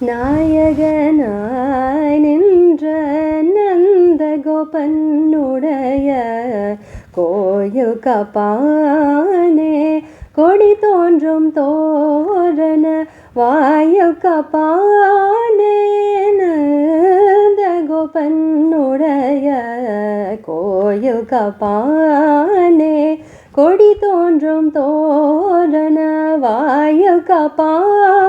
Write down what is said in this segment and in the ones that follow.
நாயகனாய் நின்ற நந்த கோபனுடைய கோயில் கப்பானே கொடி தோன்றும் தோரண வாயில் கப்பானே நந்த கோபனுடைய கோயில் கப்பானே கொடி தோன்றும் தோரண வாயில் கப்பானே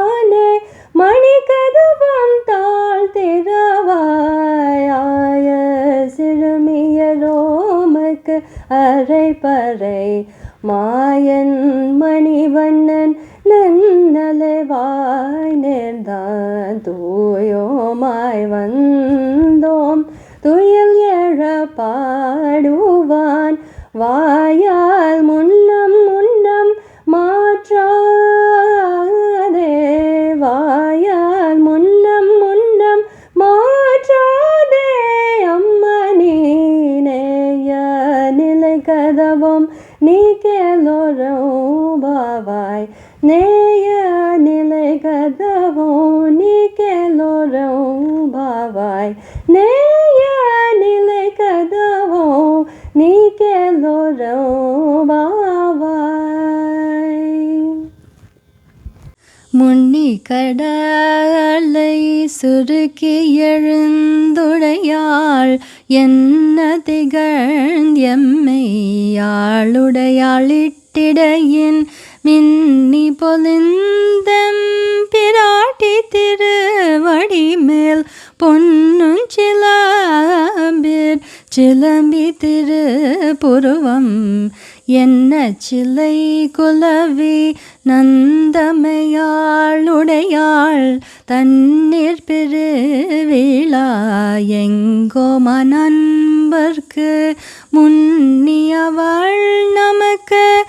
அரை பறை மாயன் மணிவண்ணன் நன்னலைவாய் நேர்ந்தான். தூயோமாய் வந்தோம். துயில் எழ பாடுவான். வாயா கதவும் நீ கேளோரும் பாவாய். நேய நிலை கதவும் நீ கேளோரும் பாவாய். நேய நிலை கதவும் நீ கேளோரும் பாவாய். முன்னி கடலை சுருக்கி எழுந்துடையாள். என்ன திகழ்ந்தெம்மையாளுடையாளிட்டிடையின் மின்னி பொலிந்தம். சிலம்பி திருப்புருவம் என்ன சிலை குலவி நந்தமையாளுடையாள் தண்ணீர் பெருவிழா எங்கோ மனன்பர்க்கு. முன்னியவள் நமக்கு